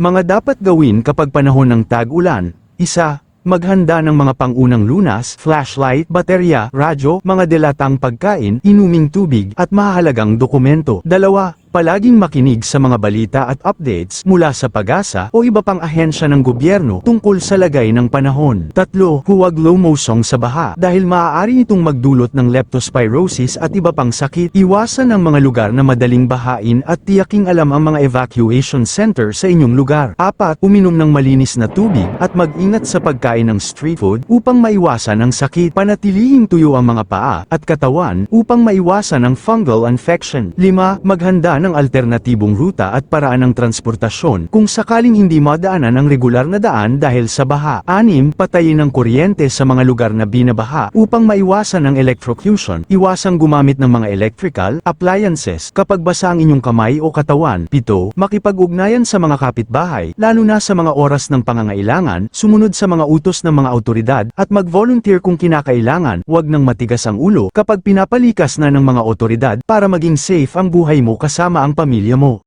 Mga dapat gawin kapag panahon ng tag-ulan, isa, maghanda ng mga pangunang lunas, flashlight, baterya, radyo, mga delatang pagkain, inuming tubig, at mahalagang dokumento. Dalawa, palaging makinig sa mga balita at updates mula sa pag-asa o iba pang ahensya ng gobyerno tungkol sa lagay ng panahon. Tatlo, huwag low motion sa baha dahil maaari itong magdulot ng leptospirosis at iba pang sakit. Iwasan ang mga lugar na madaling bahain at tiyaking alam ang mga evacuation center sa inyong lugar. Apat, uminom ng malinis na tubig at mag-ingat sa pagkain ng street food upang maiwasan ang sakit. Panatilihing tuyo ang mga paa at katawan upang maiwasan ang fungal infection. Lima, maghanda ng alternatibong ruta at paraan ng transportasyon kung sakaling hindi madaanan ang regular na daan dahil sa baha. Anim, patayin ang kuryente sa mga lugar na binabaha upang maiwasan ang electrocution. Iwasang gumamit ng mga electrical appliances kapag basa ang inyong kamay o katawan. Pito, makipag-ugnayan sa mga kapitbahay, lalo na sa mga oras ng pangangailangan, sumunod sa mga utos ng mga autoridad, at mag-volunteer kung kinakailangan, huwag nang matigas ang ulo kapag pinapalikas na ng mga otoridad para maging safe ang buhay mo kasama ang pamilya mo.